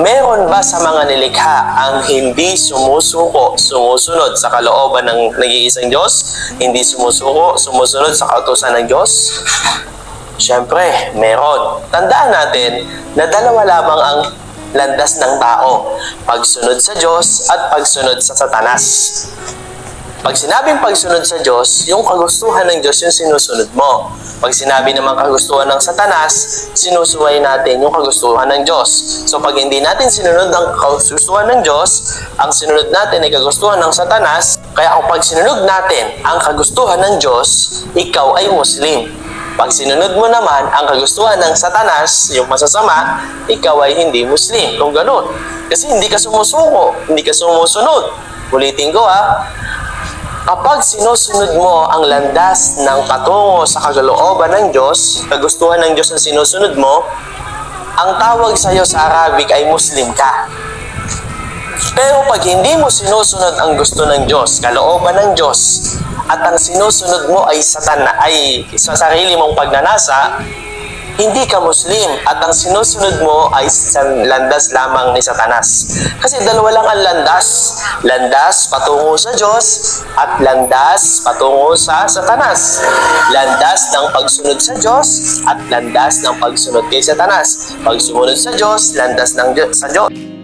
Meron ba sa mga nilikha ang hindi sumusuko, sumusunod sa kalooban ng nag-iisang Diyos? Hindi sumusuko, sumusunod sa kautusan ng Diyos? Siyempre, meron. Tandaan natin na dalawa lamang ang landas ng tao. Pagsunod sa Diyos at pagsunod sa Satanas. Pag sinabing pagsunod sa Diyos, yung kagustuhan ng Diyos yung sinusunod mo. Pag sinabi naman kagustuhan ng Satanas, sinusuway natin yung kagustuhan ng Diyos. So pag hindi natin sinunod ang kagustuhan ng Diyos, ang sinunod natin ay kagustuhan ng Satanas, kaya kung pag sinunod natin ang kagustuhan ng Diyos, ikaw ay Muslim. Pag sinunod mo naman ang kagustuhan ng Satanas, yung masasama, ikaw ay hindi Muslim. Kung ganun. Kasi hindi ka sumusuko, hindi ka sumusunod. Ulitin ko ha, Kapag sinusunod mo ang landas ng patungo sa kagalooban ng Diyos, kagustuhan ng Diyos ang sinusunod mo, ang tawag sa iyo sa Arabic ay Muslim ka. Pero pag hindi mo sinusunod ang gusto ng Diyos, kalooban ng Diyos, at ang sinusunod mo ay satana, ay sa sarili mong pagnanasa, hindi ka Muslim at ang sinusunod mo ay sa landas lamang ni Satanas. Kasi dalawa lang ang landas. Landas patungo sa Diyos at landas patungo sa Satanas. Landas ng pagsunod sa Diyos at landas ng pagsunod kay Satanas. Pag sumunod sa Diyos, landas ng Diyos, sa Diyos.